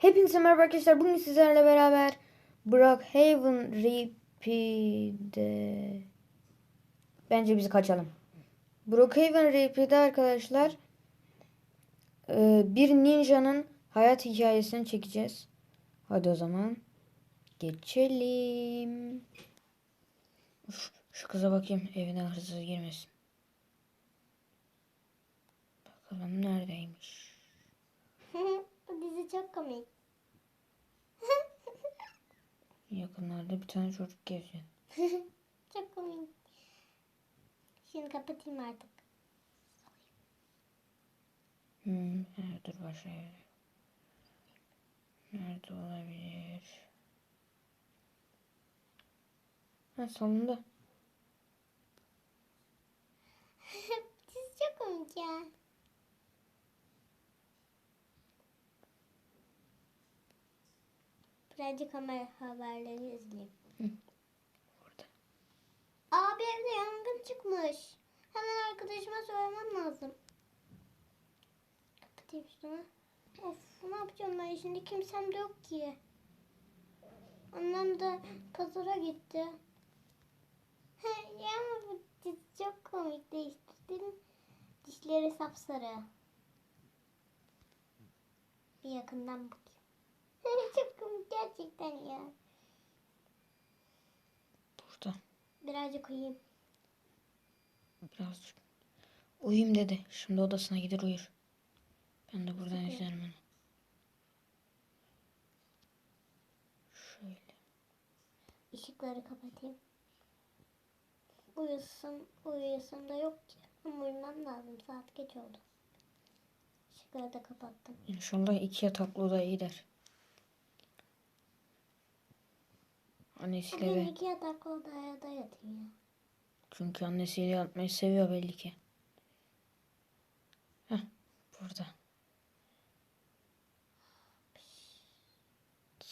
Hepinize merhaba arkadaşlar. Bugün sizlerle beraber Brookhaven Repeat'de Bence biz kaçalım. Brookhaven Repeat'de arkadaşlar e, bir ninjanın hayat hikayesini çekeceğiz. Hadi o zaman geçelim. Uf, şu kıza bakayım evine hırsız girmesin. Bakalım neredeymiş. Bu dizi çok komik. Yakınlarda bir tane çocuk geziyor. çok komik. Şimdi kapatayım artık. Hmm, evet, dur başka. Nerede olabilir? Ha salonda. dizi çok komik ya. Birazcık haber haberleri izleyeyim. Orada. Abi evde yangın çıkmış. Hemen arkadaşıma söylemem lazım. Kapatayım şunu. Of ne yapacağım ben şimdi kimsem de yok ki. Annem de pazara gitti. He, ya bu çok komik değiştirdim. Dişleri sapsarı. Bir yakından bakayım. Çok komik gerçekten ya. Burada. Birazcık uyuyayım. Birazcık. Uyuyayım dedi. Şimdi odasına gider uyur. Ben de buradan izlerim onu. Şöyle. Işıkları kapatayım. Uyusun, uyusun da yok ki. Ama uyumam lazım. Saat geç oldu. Işıkları da kapattım. İnşallah iki yataklı odaya gider. Annesiyle Bugün ve iki yataklı odaya da yatayım ya. çünkü annesiyle yatmayı seviyor belli ki. Heh, burada.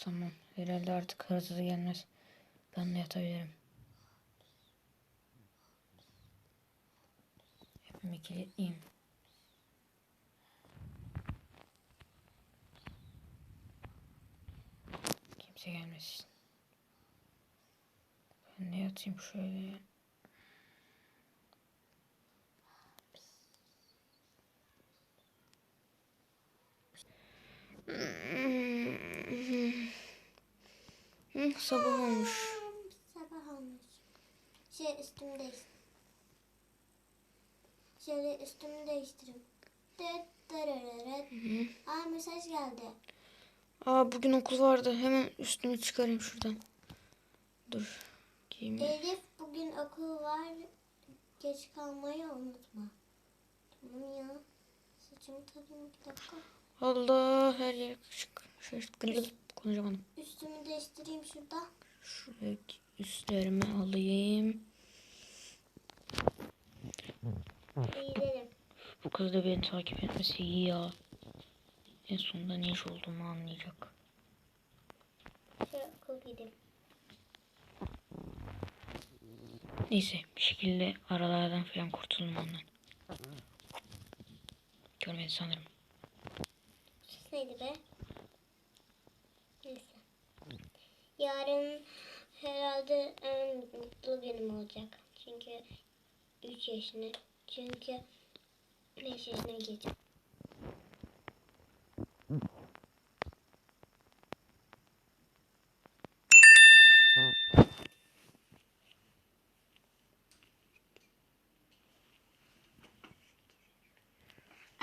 Tamam. Herhalde artık hırsız gelmez. Ben de yatabilirim. Hepimi kilitleyeyim. Kimse gelmesin. Ben de yatayım şöyle. Sabah olmuş. Sabah olmuş. Şey üstümü değiştir. Şöyle üstümü değiştireyim. Aa mesaj geldi. Aa bugün okul vardı. Hemen üstümü çıkarayım şuradan. Dur. Giyeyim. Elif bugün okul var. Geç kalmayı unutma. Tamam ya. Saçımı tarayayım bir dakika. Allah her yer küçük. Gırgır konuşamadım. Üstümü değiştireyim şurada. Şuraya üstlerimi alayım. Gidelim. Bu kız da beni takip etmesi iyi ya. En sonunda ne iş olduğumu anlayacak. Şöyle okul gidelim. Neyse bir şekilde aralardan falan kurtuldum ondan. Görmedi sanırım. Şurası neydi be? Neyse. Yarın herhalde en mutlu günüm olacak. Çünkü 3 yaşını, çünkü 5 yaşına gireceğim.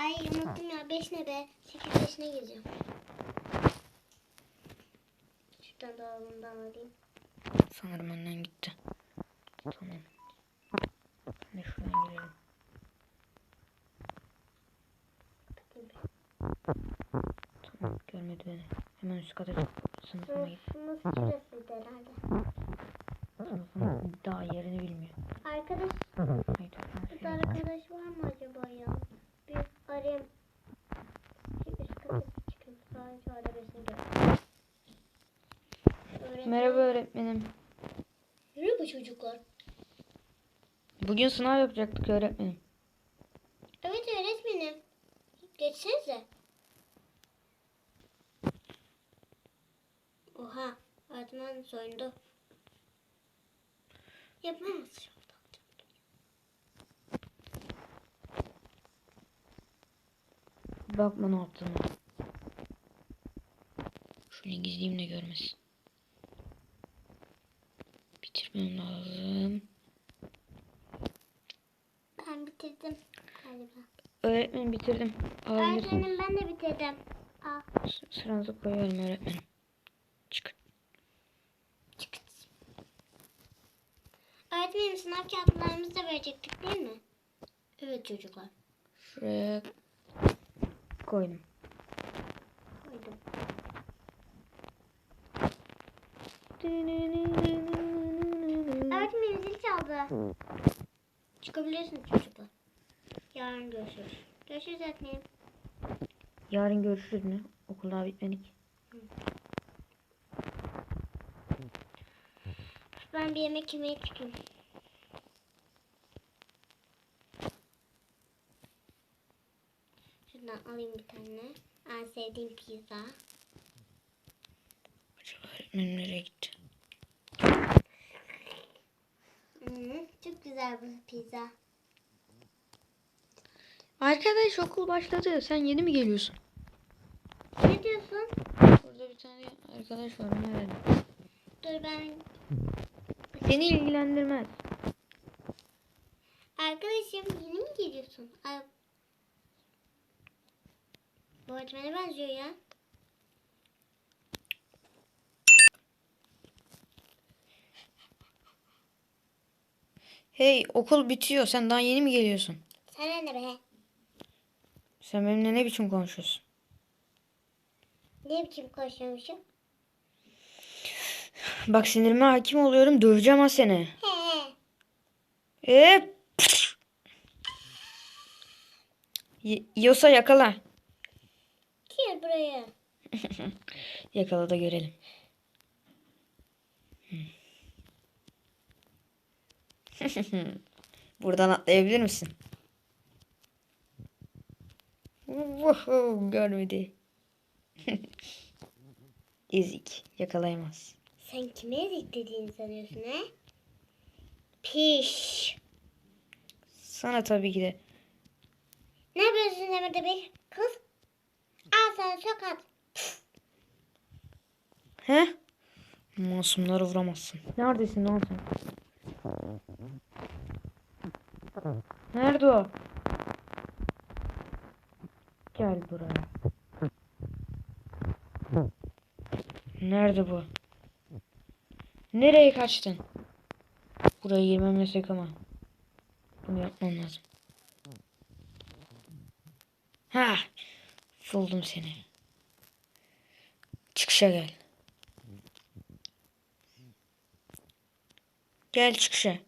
Ay unuttum ya 5 ne be? 8 yaşına gireceğim. Şuradan dolabımdan alayım. Sanırım annen gitti. Tamam. De şuradan girelim. Tamam görmedi beni. Hemen üst kata sınıfıma git. Sınıf şurasıydı herhalde. Sınıfın daha yerini bilmiyor. Arkadaş, Haydi. burada arkadaş var mı acaba ya? Bir arayayım. Bir üst kata bir çıkayım. Sadece arabasını gör. Öğretmen- Merhaba öğretmenim. Merhaba çocuklar. Bugün sınav yapacaktık öğretmenim. Evet öğretmenim. Geçsenize. Zaten soyundu. Yapamaz. Bakma ne yaptığını. Şöyle gizleyeyim de görmesin. Bitirmem lazım. Bitirdim galiba. Öğretmenim bitirdim. Öğretmenim ben de bitirdim. S- Sıranızı koyuyorum öğretmenim. Çıkın. çıkıt. Öğretmenim sınav kağıtlarımızı da verecektik değil mi? Evet çocuklar. Şuraya koydum. Koydum. Öğretmenim zil çaldı. Çıkabilirsiniz çocuklar. Yarın görüşürüz. Görüşürüz öğretmenim. Yarın görüşürüz mü? Okul daha bitmedi ki. Ben bir yemek yemeye çıkayım. Şuradan alayım bir tane. En sevdiğim pizza. Acaba öğretmenim nereye gitti? Çok güzel bu pizza. Arkadaş okul başladı. Sen yeni mi geliyorsun? Ne diyorsun? Burada bir tane arkadaş var. Nerede? Dur ben... Seni ilgilendirmez. Arkadaşım yeni mi geliyorsun? Ay... Bu öğretmene benziyor ya. Hey okul bitiyor. Sen daha yeni mi geliyorsun? Sana ne be? Sen benimle ne biçim konuşuyorsun? Ne biçim konuşuyormuşum? Bak sinirime hakim oluyorum. Döveceğim ha seni. He he. Eee. Y- yiyorsa yakala. Gel buraya. Yakala da görelim. Buradan atlayabilir misin? Woohoo, görmedi. Ezik. Yakalayamaz. Sen kime ezik dediğini sanıyorsun he? Piş. Sana tabii ki de. Ne yapıyorsun Emre'de bir kız? Al sana sokak. He? Masumları vuramazsın. Neredesin lan sen? Nerede o? Gel buraya. Nerede bu? Nereye kaçtın? Buraya girmem yasak ama. Bunu yapmam lazım. Ha! Buldum seni. Çıkışa gel. Gel çıkışa.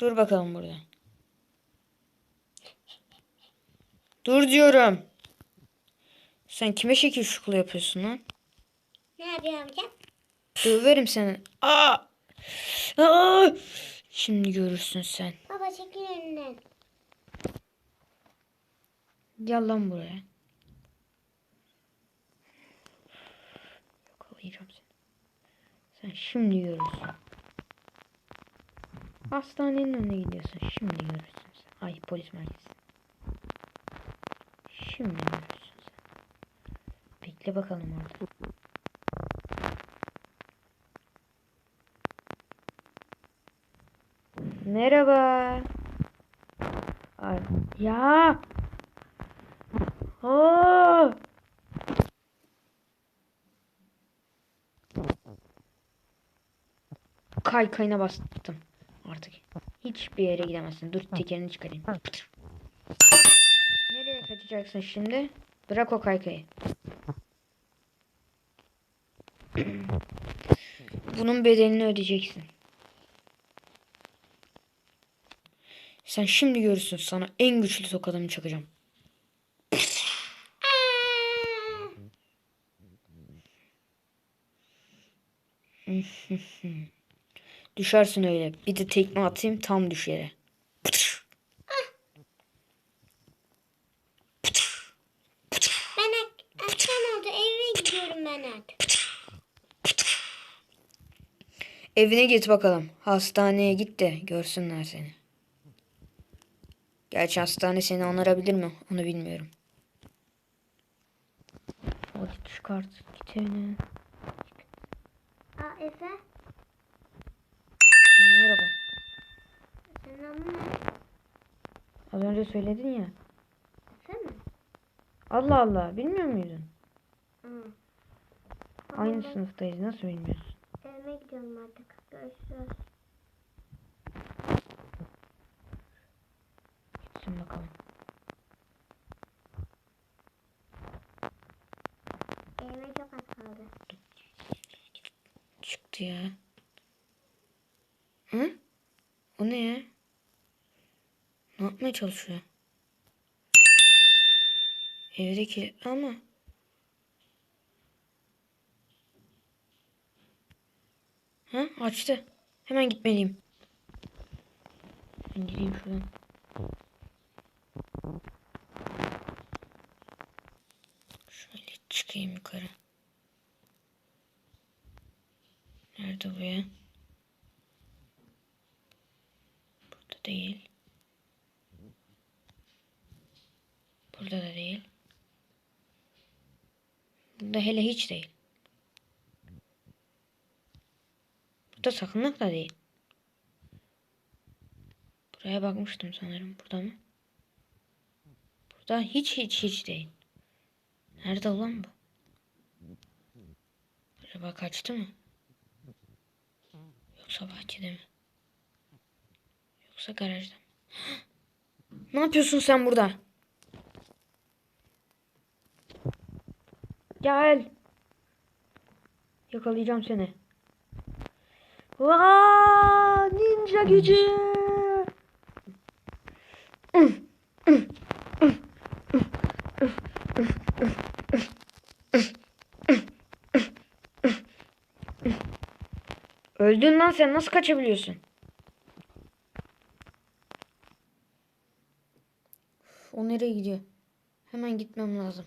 Dur bakalım burada. Dur diyorum. Sen kime şekil şukul yapıyorsun lan? Ne yapıyor amca? Döverim seni. Aa! Aa! Şimdi görürsün sen. Baba çekil önünden. Gel lan buraya. Yakalayacağım seni. Sen şimdi görürsün. Hastanenin önüne gidiyorsun. Şimdi görürsün sen. Ay polis merkezi. Şimdi görürsün sen. Bekle bakalım orada. Merhaba. Ay, ya. Aa! Kaykayına bastım artık. Hiçbir yere gidemezsin. Dur tekerini çıkarayım. Nereye kaçacaksın şimdi? Bırak o kaykayı. Bunun bedelini ödeyeceksin. Sen şimdi görürsün sana en güçlü tokadımı çakacağım. Düşersin öyle. Bir de tekme atayım tam düş yere. Ben ak- akşam oldu eve gidiyorum ben artık. Evine git bakalım. Hastaneye git de görsünler seni. Gerçi hastane seni onarabilir mi? Onu bilmiyorum. Hadi çıkart git evine. Aa Efe. Merhaba. Senin adın ne? Az önce söyledin ya. Efe mi? Allah Allah bilmiyor muydun? Hı. Aynı Tamam, sınıftayız nasıl bilmiyorsun? ben Evime gidiyorum artık. Görüşürüz. Gitsin bakalım. Evime çok az kaldı. Çıktı ya. Hı? O ne ya? Ne çalışıyor? Evdeki ama Ha açtı. Hemen gitmeliyim. Ben gideyim şuradan. Şöyle çıkayım yukarı. Nerede bu ya? Burada değil. Burada da değil. Burada hele hiç değil. Burada sakınlık da değil. Buraya bakmıştım sanırım. Burada mı? Burada hiç hiç hiç değil. Nerede ulan bu? Acaba kaçtı mı? Yoksa bahçede mi? Yoksa garajda mı? Ne yapıyorsun sen burada? Gel. Yakalayacağım seni. Vaa, ninja gücü. Öldün lan sen nasıl kaçabiliyorsun? O nereye gidiyor? Hemen gitmem lazım.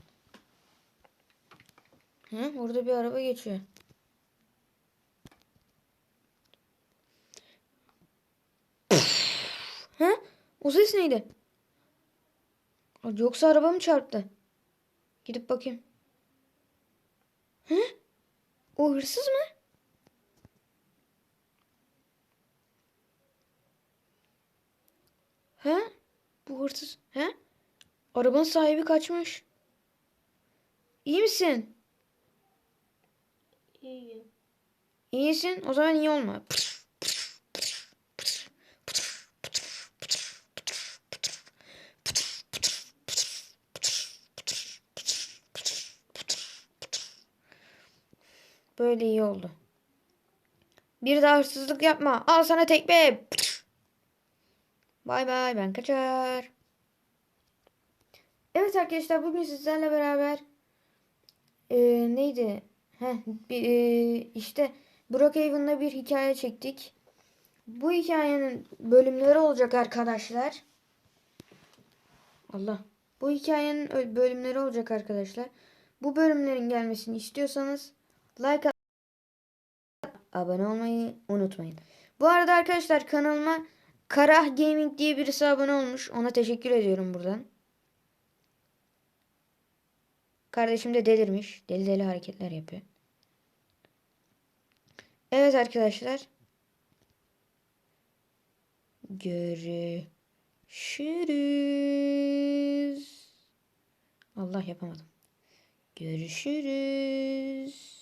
He, orada bir araba geçiyor. He? O ses neydi? Yoksa araba mı çarptı? Gidip bakayım. He? O hırsız mı? He? Bu hırsız. He? Arabanın sahibi kaçmış. İyi misin? İyiyim. İyisin. O zaman iyi olma. Böyle iyi oldu. Bir daha hırsızlık yapma. Al sana tekme. Bay bay ben kaçar. Evet arkadaşlar bugün sizlerle beraber eee, neydi? Heh, bir, eee, işte Brookhaven'da bir hikaye çektik. Bu hikayenin bölümleri olacak arkadaşlar. Allah. Bu hikayenin bölümleri olacak arkadaşlar. Bu bölümlerin gelmesini istiyorsanız like abone olmayı unutmayın. Bu arada arkadaşlar kanalıma Karah Gaming diye birisi abone olmuş. Ona teşekkür ediyorum buradan. Kardeşim de delirmiş. Deli deli hareketler yapıyor. Evet arkadaşlar. Görüşürüz. Allah yapamadım. Görüşürüz.